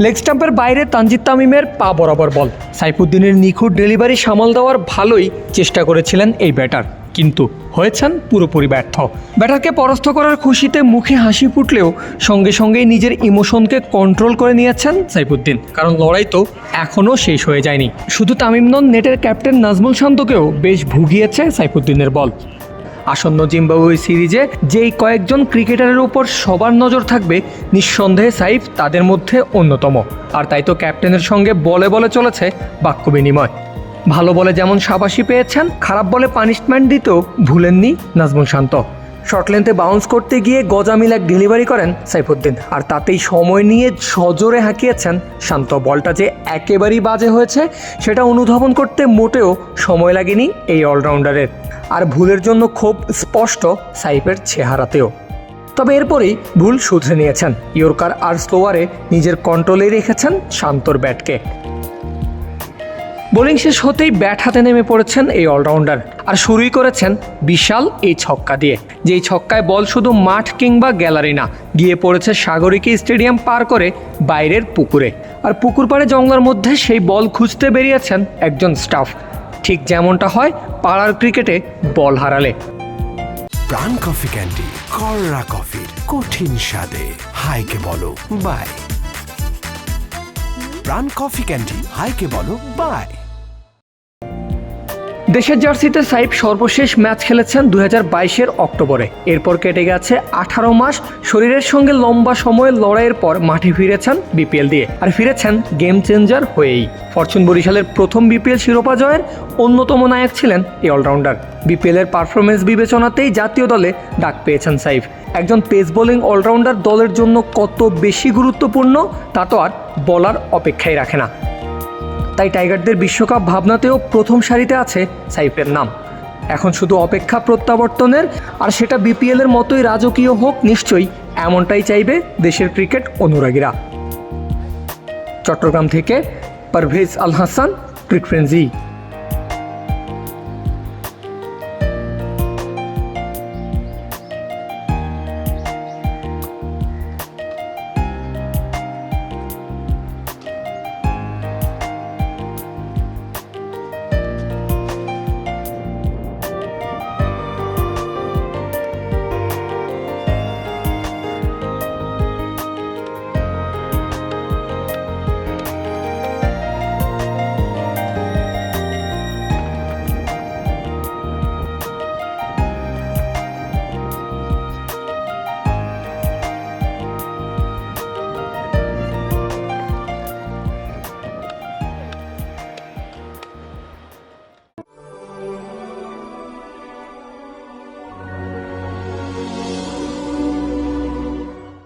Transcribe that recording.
Leg স্টাম্পের বাইরে তানজিদ তামিমের পা বরাবর বল। সাইফুদ্দিনের নিখুঁত ডেলিভারি সামাল দেওয়ার ভালোই চেষ্টা করেছিলেন এই ব্যাটার। কিন্তু হয়েছেন পুরোপুরি ব্যর্থ। ব্যাটারকে পরাস্ত করার খুশিতে মুখে হাসি ফুটলেও সঙ্গে সঙ্গেই নিজের ইমোশনকে কন্ট্রোল করে নিয়েছেন সাইফুদ্দিন। কারণ লড়াই তো এখনও শেষ হয়ে যায়নি। শুধু তামিম নন, নেটের ক্যাপ্টেন নাজমুল শান্তকেও বেশ ভুগিয়েছে সাইফুদ্দিনের বল। আসন্ন জিম্বাবুয়ে সিরিজে যেই কয়েকজন ক্রিকেটারের উপর সবার নজর থাকবে, নিঃসন্দেহে সাইফ তাদের মধ্যে অন্যতম। আর তাই তো ক্যাপ্টেনের সঙ্গে বলে বলে চলেছে বাক্য বিনিময়। ভালো বলে যেমন সাবাসী পেয়েছেন, খারাপ বলে পানিশমেন্ট দিতেও ভুলেননি নাজমুল শান্ত। শর্ট লেন্থে বাউন্স করতে গিয়ে গজামিল এক ডেলিভারি করেন সাইফুদ্দিন, আর তাতেই সময় নিয়ে সজোরে হাঁকিয়েছেন শান্ত। বলটা যে একেবারেই বাজে হয়েছে, সেটা অনুধাবন করতে মোটেও সময় লাগেনি এই অলরাউন্ডারের আর ভুলের জন্য খুব স্পষ্ট সাইফের চেহারাতেও। তবে এরপরেই ভুল শুধরে নিয়েছেন। ইয়র্কার আর স্লোয়ারে নিজের কন্ট্রোলে রেখেছেন শান্তর ব্যাটকে। বোলিং শেষ হতেই ব্যাট হাতে নেমে পড়েছেন এই অলরাউন্ডার। আর শুরুই করেছেন বিশাল এই ছক্কা দিয়ে। যেই ছক্কায় বল শুধু মাঠ কিংবা গ্যালারি না, গিয়ে পড়েছে সাগরিকী স্টেডিয়াম পার করে বাইরের পুকুরে। আর পুকুর পাড়ে জঙ্গলের মধ্যে সেই বল খুঁজতে বেরিয়েছেন একজন স্টাফ। ঠিক যেমনটা হয় পাড়ার ক্রিকেটে বল হারালে। প্রাণ কফি ক্যান্ডি, কররা কফি, কঠিন স্বাদে। হাইকে বলো, বাই। প্রাণ কফি ক্যান্ডি, হাইকে বলো, বাই। দেশের জার্সিতে সাইফ সর্বশেষ ম্যাচ খেলেছেন দু হাজার বাইশের অক্টোবরে। এরপর কেটে গেছে আঠারো মাস, শরীরের সঙ্গে লম্বা সময়ের লড়াইয়ের পর মাঠে ফিরেছেন বিপিএল দিয়ে। আর ফিরেছেন গেম চেঞ্জার হয়েই। ফরচুন বরিশালের প্রথম বিপিএল শিরোপা জয়ের অন্যতম নায়ক ছিলেন এই অলরাউন্ডার। বিপিএলের পারফরমেন্স বিবেচনাতেই জাতীয় দলে ডাক পেয়েছেন সাইফ। একজন পেস বোলিং অলরাউন্ডার দলের জন্য কত বেশি গুরুত্বপূর্ণ, তা তো আর বলার অপেক্ষাই রাখে না। তাই টাইগারদের বিশ্বকাপ ভাবনাতেও প্রথম সারিতে আছে সাইফের নাম। এখন শুধু অপেক্ষা প্রত্যাবর্তনের, আর সেটা বিপিএলের মতোই রাজকীয় হোক, নিশ্চয়ই এমনটাই চাইবে দেশের ক্রিকেট অনুরাগীরা। চট্টগ্রাম থেকে পারভেজ আল হাসান, ক্রিক ফ্রেন্সি।